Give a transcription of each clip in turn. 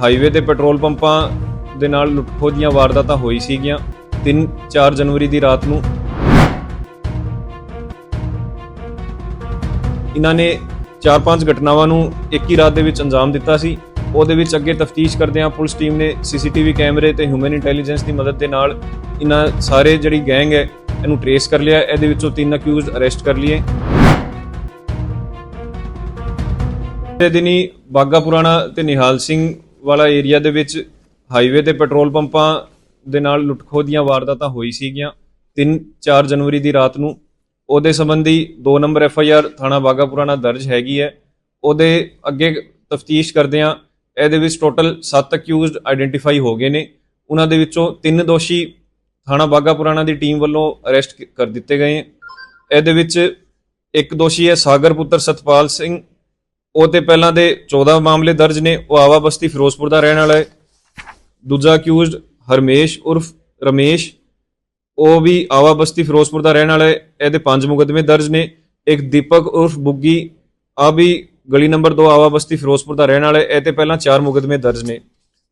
Highway ਤੇ petrol ਪੰਪਾਂ ਦੇ ਨਾਲ ਲੁੱਟਖੋ ਦੀਆਂ ਵਾਰਦਾਤਾਂ ਹੋਈ ਸੀਗੀਆਂ। 3-4 ਜਨਵਰੀ ਦੀ ਰਾਤ ਨੂੰ ਇਹਨਾਂ ਨੇ 4-5 ਘਟਨਾਵਾਂ ਨੂੰ ਇੱਕ ਹੀ ਰਾਤ ਦੇ ਵਿੱਚ ਅੰਜਾਮ ਦਿੱਤਾ ਸੀ। ਉਹਦੇ ਵਿੱਚ ਅੱਗੇ ਤਫਤੀਸ਼ ਕਰਦੇ ਹਾਂ ਪੁਲਿਸ ਟੀਮ ਨੇ ਸੀਸੀਟੀਵੀ ਕੈਮਰੇ ਤੇ ਹਿਊਮਨ ਇੰਟੈਲੀਜੈਂਸ ਦੀ ਮਦਦ ਦੇ ਨਾਲ ਇਹਨਾਂ ਸਾਰੇ ਜਿਹੜੀ ਗੈਂਗ ਹੈ, ਇਹਨੂੰ ਟਰੇਸ ਕਰ ਲਿਆ। ਇਹਦੇ ਵਿੱਚੋਂ ਤਿੰਨ ਅਕਿਊਜ਼ਡ ਅਰੈਸਟ ਕਰ ਲਈਏ। ਤੇ ਦਿਨੀ ਬਾਗਾ ਪੁਰਾਣਾ ਤੇ ਨਿਹਾਲ ਸਿੰਘ ਵਾਲਾ ਏਰੀਆ ਦੇ ਵਿੱਚ ਹਾਈਵੇ ਤੇ ਪੈਟਰੋਲ ਪੰਪਾਂ ਦੇ ਨਾਲ ਲੁੱਟਖੋ ਦੀਆਂ ਵਾਰਦਾਤਾਂ ਹੋਈ ਸੀਗੀਆਂ। 3-4 ਜਨਵਰੀ ਦੀ ਰਾਤ ਨੂੰ ਉਹਦੇ ਸੰਬੰਧੀ 2 ਨੰਬਰ ਐਫ ਆਈ ਆਰ ਥਾਣਾ ਬਾਗਾ ਪੁਰਾਣਾ ਦਰਜ ਹੈਗੀ ਹੈ। ਉਹਦੇ ਅੱਗੇ ਤਫਤੀਸ਼ ਕਰਦੇ ਆ ਇਹਦੇ ਵਿੱਚ ਟੋਟਲ 7 ਅਕਿਊਜ਼ਡ ਆਇਡੈਂਟੀਫਾਈ ਹੋ ਗਏ ਨੇ। ਉਹਨਾਂ ਦੇ ਵਿੱਚੋਂ ਤਿੰਨ ਦੋਸ਼ੀ ਥਾਣਾ ਬਾਗਾ ਪੁਰਾਣਾ ਦੀ ਟੀਮ ਵੱਲੋਂ ਅਰੈਸਟ ਕਰ ਦਿੱਤੇ ਗਏ ਇਹਦੇ ਵਿੱਚ ਇੱਕ ਦੋਸ਼ੀ ਹੈ ਸਾਗਰ ਪੁੱਤਰ ਸਤਪਾਲ ਸਿੰਘ ਉਹ ਤੇ ਪਹਿਲਾਂ ਦੇ 14 ਮਾਮਲੇ ਦਰਜ ਨੇ, ਉਹ ਆਵਾ ਬਸਤੀ ਫਿਰੋਜ਼ਪੁਰ ਦਾ ਰਹਿਣ ਵਾਲਾ ਹੈ। ਦੂਜਾ ਅਕਿਊਜ਼ਡ ਹਰਮੇਸ਼ ਉਰਫ ਰਮੇਸ਼, ਉਹ ਵੀ ਆਵਾ ਬਸਤੀ ਫਿਰੋਜ਼ਪੁਰ ਦਾ ਰਹਿਣ ਵਾਲਾ ਹੈ। ਇਹਦੇ ਪੰਜ ਮੁਕੱਦਮੇ ਦਰਜ ਨੇ, ਇੱਕ ਦੀਪਕ ਉਰਫ ਬੁੱਗੀ, ਆ ਵੀ ਗਲੀ ਨੰਬਰ 2 ਆਵਾ ਬਸਤੀ ਫਿਰੋਜ਼ਪੁਰ ਦਾ ਰਹਿਣ ਵਾਲਾ ਹੈ। ਇਹ ਤੇ ਪਹਿਲਾਂ ਚਾਰ ਮੁਕੱਦਮੇ ਦਰਜ ਨੇ।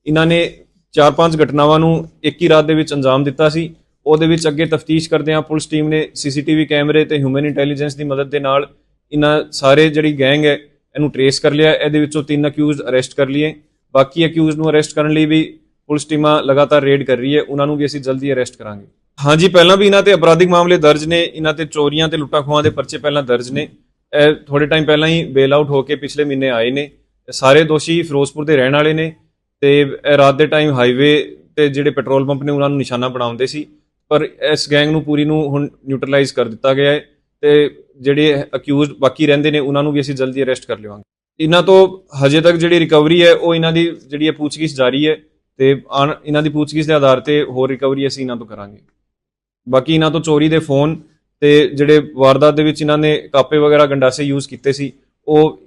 ਇਹਨਾਂ ਨੇ ਚਾਰ ਪੰਜ ਘਟਨਾਵਾਂ ਨੂੰ ਇੱਕ ਹੀ ਰਾਤ ਦੇ ਵਿੱਚ ਅੰਜਾਮ ਦਿੱਤਾ ਸੀ। ਉਹਦੇ ਵਿੱਚ ਅੱਗੇ ਤਫਤੀਸ਼ ਕਰਦੇ ਹਾਂ। ਪੁਲਿਸ ਟੀਮ ਨੇ ਸੀਸੀਟੀਵੀ ਕੈਮਰੇ ਤੇ ਹਿਊਮਨ ਇੰਟੈਲੀਜੈਂਸ ਦੀ ਮਦਦ ਦੇ ਨਾਲ ਇਹਨਾਂ ਸਾਰੇ ਜਿਹੜੀ ਗੈਂਗ ਹੈ ਇਹਨੂੰ ਟਰੇਸ ਕਰ ਲਿਆ, ਇਹਦੇ ਵਿੱਚੋਂ ਤਿੰਨ ਅਕਿਊਜ਼ਡ ਅਰੈਸਟ ਕਰ ਲਈਏ। ਬਾਕੀ ਅਕਿਊਜ਼ ਨੂੰ ਅਰੈਸਟ ਕਰਨ ਲਈ ਵੀ ਪੁਲਿਸ ਟੀਮਾਂ ਲਗਾਤਾਰ ਰੇਡ ਕਰ ਰਹੀ ਹੈ, ਉਹਨਾਂ ਨੂੰ ਵੀ ਅਸੀਂ ਜਲਦੀ ਅਰੈਸਟ ਕਰਾਂਗੇ। ਹਾਂਜੀ, ਪਹਿਲਾਂ ਵੀ ਇਹਨਾਂ ਤੇ ਅਪਰਾਧਿਕ ਮਾਮਲੇ ਦਰਜ ਨੇ, ਇਹਨਾਂ ਤੇ ਚੋਰੀਆਂ ਤੇ ਲੁੱਟਾਂ ਖੋਹਾਂ ਦੇ ਪਰਚੇ ਪਹਿਲਾਂ ਦਰਜ ਨੇ। ਇਹ ਥੋੜੇ ਟਾਈਮ ਪਹਿਲਾਂ ਹੀ ਬੇਲ ਆਊਟ ਹੋ ਕੇ ਪਿਛਲੇ ਮਹੀਨੇ ਆਏ ਨੇ। ਸਾਰੇ ਦੋਸ਼ੀ ਫਿਰੋਜ਼ਪੁਰ ਦੇ ਰਹਿਣ ਵਾਲੇ ਨੇ ਤੇ ਇਹ ਰਾਤ ਦੇ ਟਾਈਮ ਹਾਈਵੇ ਤੇ ਜਿਹੜੇ ਪੈਟਰੋਲ ਪੰਪ ਨੇ, ਉਹਨਾਂ ਨੂੰ ਨਿਸ਼ਾਨਾ ਬਣਾਉਂਦੇ ਸੀ। ਪਰ ਇਸ ਗੈਂਗ ਨੂੰ ਪੂਰੀ ਨੂੰ ਹੁਣ ਨਿਊਟਰਲਾਈਜ਼ ਕਰ ਦਿੱਤਾ ਗਿਆ ਹੈ। ਤੇ ਜਿਹੜੇ ਅਕਿਊਜ਼ਡ ਬਾਕੀ ਰਹਿੰਦੇ ਨੇ, ਉਹਨਾਂ ਨੂੰ ਵੀ ਅਸੀਂ ਜਲਦੀ ਅਰੈਸਟ ਕਰ ਲਵਾਂਗੇ ਇਹਨਾਂ ਤੋਂ ਹਜੇ ਤੱਕ ਜਿਹੜੀ ਰਿਕਵਰੀ ਹੈ, ਉਹ ਇਹਨਾਂ ਦੀ ਜਿਹੜੀ ਹੈ ਪੁੱਛਗਿੱਛ ਜਾਰੀ ਹੈ ਤੇ ਆਉਣ- ਇਹਨਾਂ ਦੀ ਪੁੱਛਗਿੱਛ ਦੇ ਆਧਾਰ ਤੇ ਹੋਰ ਰਿਕਵਰੀ ਅਸੀਂ ਇਹਨਾਂ ਤੋਂ ਕਰਾਂਗੇ। ਬਾਕੀ ਇਹਨਾਂ ਤੋਂ ਚੋਰੀ ਦੇ ਫੋਨ ਤੇ ਜਿਹੜੇ ਵਾਰਦਾਤ ਦੇ ਵਿੱਚ ਇਹਨਾਂ ਨੇ ਕਾਪੇ ਵਗੈਰਾ ਗੰਡਾਸੇ ਯੂਜ਼ ਕੀਤੇ ਸੀ, ਉਹ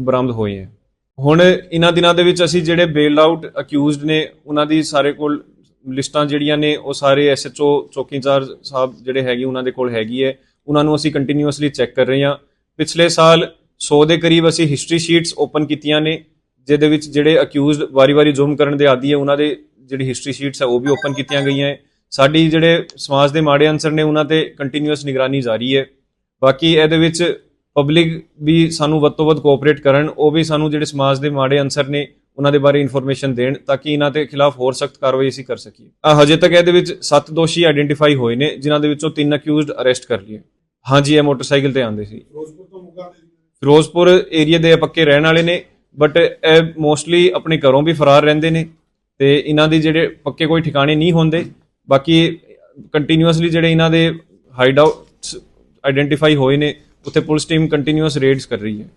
ਬਰਾਮਦ ਹੋਏ ਹੈ। ਹੁਣ ਇਹਨਾਂ ਦਿਨਾਂ ਦੇ ਵਿੱਚ ਅਸੀਂ ਜਿਹੜੇ ਬੇਲ ਆਊਟ ਅਕਿਊਜ਼ਡ ਨੇ, ਉਹਨਾਂ ਦੀ ਸਾਰੇ ਕੋਲ ਲਿਸਟਾਂ ਜਿਹੜੀਆਂ ਨੇ, ਉਹ ਸਾਰੇ ਐਸਐਚਓ ਚੌਕੀ ਇੰਚਾਰਜ ਸਾਹਿਬ ਜਿਹੜੇ ਹੈਗੇ, ਉਹਨਾਂ ਦੇ ਕੋਲ ਹੈਗੀ ਹੈ। ਉਹਨਾਂ ਨੂੰ ਅਸੀਂ ਕੰਟੀਨਿਊਸਲੀ ਚੈੱਕ ਕਰ ਰਹੇ ਹਾਂ। ਪਿਛਲੇ ਸਾਲ 100 ਦੇ ਕਰੀਬ ਅਸੀਂ ਹਿਸਟਰੀ ਸ਼ੀਟਸ ਓਪਨ ਕੀਤੀਆਂ ਨੇ, ਜਿਹਦੇ ਵਿੱਚ ਜਿਹੜੇ ਅਕਿਊਜ਼ਡ ਵਾਰੀ-ਵਾਰੀ ਜ਼ੁਲਮ ਕਰਨ ਦੇ ਆਦੀ ਹੈ, ਉਹਨਾਂ ਦੇ ਜਿਹੜੀ ਹਿਸਟਰੀ ਸ਼ੀਟਸ ਹੈ, ਉਹ ਵੀ ਓਪਨ ਕੀਤੀਆਂ ਗਈਆਂ ਹੈ। ਸਾਡੀ ਜਿਹੜੇ ਸਮਾਜ ਦੇ ਮਾੜੇ ਅਨਸਰ ਨੇ, ਉਹਨਾਂ ਤੇ ਕੰਟੀਨਿਊਸ ਨਿਗਰਾਨੀ ਜਾਰੀ ਹੈ। ਬਾਕੀ ਇਹਦੇ ਵਿੱਚ ਪਬਲਿਕ ਵੀ ਸਾਨੂੰ ਵੱਧ ਤੋਂ ਵੱਧ ਕੋਆਪਰੇਟ ਕਰਨ, ਉਹ ਵੀ ਸਾਨੂੰ ਜਿਹੜੇ ਸਮਾਜ ਦੇ ਮਾੜੇ ਅਨਸਰ ਨੇ, ਉਹਨਾਂ ਦੇ ਬਾਰੇ ਇਨਫੋਰਮੇਸ਼ਨ ਦੇਣ, ਤਾਂ ਕਿ ਇਹਨਾਂ ਦੇ ਖਿਲਾਫ ਹੋਰ ਸਖਤ ਕਾਰਵਾਈ ਅਸੀਂ ਕਰ ਸਕੀਏ। ਹਜੇ ਤੱਕ ਇਹਦੇ ਵਿੱਚ 7 ਦੋਸ਼ੀ ਆਇਡੈਂਟੀਫਾਈ ਹੋਏ ਨੇ, ਜਿਨ੍ਹਾਂ ਦੇ ਵਿੱਚੋਂ 3 ਅਕਿਊਜ਼ਡ ਅਰੈਸਟ ਕਰ ਲਏ। ਹਾਂਜੀ ਇਹ ਮੋਟਰਸਾਈਕਲ ਤੇ ਆਉਂਦੇ ਸੀ। ਫਿਰੋਜ਼ਪੁਰ ਤੋਂ ਮੁਗਾ ਦੇ ਫਿਰੋਜ਼ਪੁਰ ਏਰੀਆ ਦੇ ਪੱਕੇ ਰਹਿਣ ਵਾਲੇ ਨੇ ਬਟ ਇਹ ਮੋਸਟਲੀ ਆਪਣੇ ਘਰੋਂ ਵੀ ਫਰਾਰ ਰਹਿੰਦੇ ਨੇ ਤੇ ਇਹਨਾਂ ਦੀ ਜਿਹੜੇ ਪੱਕੇ ਕੋਈ ਠਿਕਾਣੇ ਨਹੀਂ ਹੁੰਦੇ। ਬਾਕੀ ਕੰਟੀਨਿਊਅਸਲੀ ਜਿਹੜੇ ਇਹਨਾਂ ਦੇ ਹਾਈਡ ਆਊਟਸ ਆਇਡੈਂਟੀਫਾਈ ਹੋਏ ਨੇ ਉੱਥੇ ਪੁਲਿਸ ਟੀਮ ਕੰਟੀਨਿਊਅਸ ਰੇਡਸ ਕਰ ਰਹੀ ਹੈ।